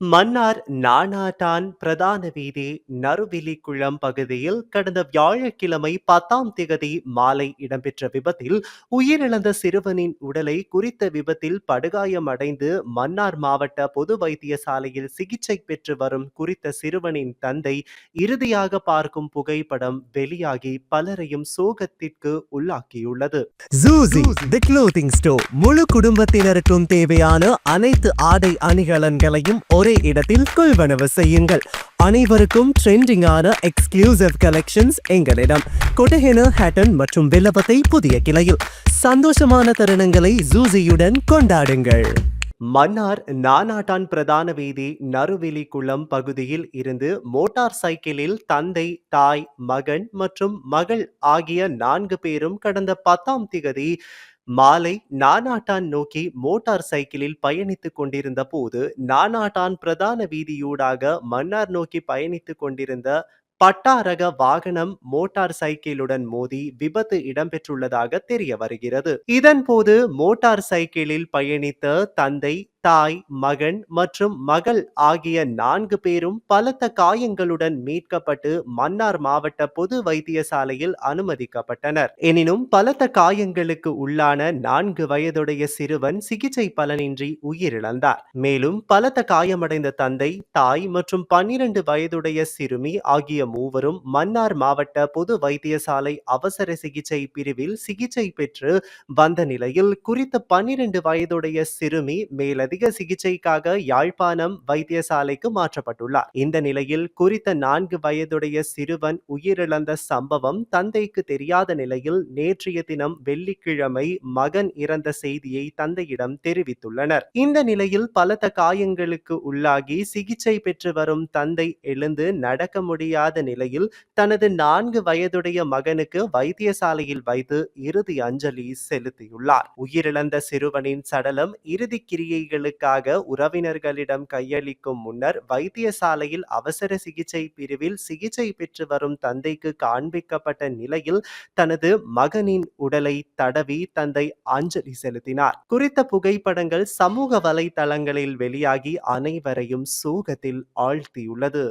மன்னார் நானாட்டான் பிரதான வீதி நறுவிலிக்குளம் பகுதியில் கடந்த வியாழக்கிழமை பத்தாம் திகதி மாலை இடம்பெற்ற விபத்தில் உயிரிழந்த சிறுவனின் உடலை குறித்த விபத்தில் படுகாயமடைந்து மன்னார் மாவட்ட பொது வைத்தியசாலையில் சிகிச்சை பெற்று வரும் குறித்த சிறுவனின் தந்தை இறுதியாக பார்க்கும் புகைப்படம் வெளியாகி பலரையும் சோகத்திற்கு உள்ளாக்கியுள்ளது. முழு குடும்பத்தினருக்கும் தேவையான அனைத்து ஆடை அணிகலன்களையும் ஒரு இடத்தில் கொள்வனவு செய்யுங்கள். அனைவருக்கும் ட்ரெண்டிங்கான எக்ஸ்க்ளூசிவ் கலெக்ஷன்ஸ் எங்களிடம். கொட்டஹென ஹேட்டன் மற்றும் வில்லபத்தை புதிய கிளையில். சந்தோஷமான தருணங்களை ஜூசியுடன் கொண்டாடுங்கள். மன்னார் நானாட்டான் பிரதான வீதி நறுவிலிக்குளம் பகுதியில் இருந்து மோட்டார் சைக்கிளில் தந்தை தாய் மகன் மற்றும் மகள் ஆகிய நான்கு பேரும் கடந்த பத்தாம் திகதி மாலை நானாட்டான் நோக்கி மோட்டார் சைக்கிளில் பயணித்துக் கொண்டிருந்த போது நானாட்டான் பிரதான வீதியூடாக மன்னார் நோக்கி பயணித்துக் கொண்டிருந்த பட்டாரக வாகனம் மோட்டார் சைக்கிளுடன் மோதி விபத்து இடம்பெற்றுள்ளதாக தெரிய வருகிறது. இதன்போது மோட்டார் சைக்கிளில் பயணித்த தந்தை தாய் மகன் மற்றும் மகள் ஆகிய நான்கு பேரும் பலத்த காயங்களுடன் மீட்கப்பட்டு மன்னார் மாவட்ட பொது வைத்தியசாலையில் அனுமதிக்கப்பட்டனர். எனினும் பலத்த காயங்களுக்கு உள்ளான நான்கு வயதுடைய சிறுவன் சிகிச்சை பலனின்றி உயிரிழந்தார். மேலும் பலத்த காயமடைந்த தந்தை தாய் மற்றும் பன்னிரண்டு வயதுடைய சிறுமி ஆகிய மூவரும் மன்னார் மாவட்ட பொது வைத்தியசாலை அவசர சிகிச்சை பிரிவில் சிகிச்சை பெற்று வந்த நிலையில் குறித்த பன்னிரண்டு வயதுடைய சிறுமி மேலதிக சிகிச்சைக்காக யாழ்ப்பாணம் வைத்தியசாலைக்கு மாற்றப்பட்டுள்ளார். இந்த நிலையில் குறித்த நான்கு வயதுடைய சிறுவன் உயிரிழந்த சம்பவம் தந்தைக்கு தெரியாத நிலையில் நேற்றைய தினம் வெள்ளிக்கிழமை மகன் இறந்த செய்தியை தந்தையிடம் தெரிவித்துள்ளனர். இந்த நிலையில் பலத்த காயங்களுக்கு உள்ளாகி சிகிச்சை பெற்று வரும் தந்தை எழுந்து நடக்க முடியாத நிலையில் தனது நான்கு வயதுடைய மகனுக்கு வைத்தியசாலையில் வைத்து இறுதி அஞ்சலி செலுத்தியுள்ளார். உயிரிழந்த சிறுவனின் சடலம் இறுதி நலனுக்காக உறவினர்களிடம் கையளிக்கும் முன்னர் வைத்தியசாலையில் அவசர சிகிச்சை பிரிவில் சிகிச்சை பெற்று வரும் தந்தைக்கு காண்பிக்கப்பட்ட நிலையில் தனது மகனின் உடலை தடவி தந்தை அஞ்சலி செலுத்தினார். குறித்த புகைப்படங்கள் சமூக வலைதளங்களில் வெளியாகி அனைவரையும் சோகத்தில் ஆழ்த்தியுள்ளது.